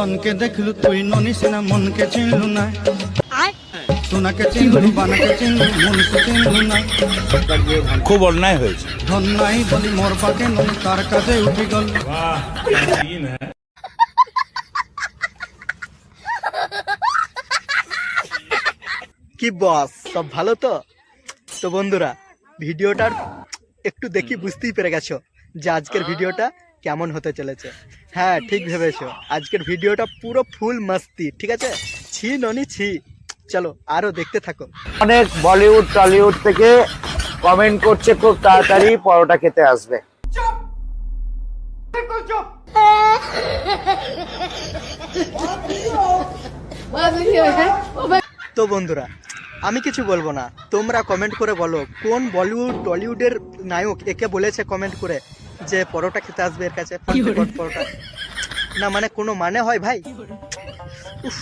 ধনকে দেখলু তুই ননিস না মনকে চিনলু না। সোনাকে চিনলু বানাকে চিনলু মনকে চিনলু না। খুব অন্যায় হয়েছে। ধন নাই বলি মোর পাকে নন তার কাছে উঠি গল। কি বস সব ভালো তো? তো বন্ধুরা ভিডিওটার একটু দেখি বুঝতেই পেরে গেছো যে আজকের ভিডিওটা কেমন হতে চলেছে। হ্যাঁ ঠিক ভেবেছো। আজকের ভিডিওটা পুরো ফুল মাস্তি ঠিক আছে? ছি ননি ছি। চলো আরও দেখতে থাকো। অনেক বলিউড টলিউড থেকে কমেন্ট করছে খুব তাড়াতাড়ি পরোটা খেতে আসবে। তো বন্ধুরা আমি কিছু বলব না। তোমরা কমেন্ট করে বলো কোন বলিউড টলিউডের নায়ক একে বলেছে কমেন্ট করে? যে পরোটা খেতে আসবে এর কাছে। পরোটা। না মানে কোনো মানে হয় ভাই? উফ,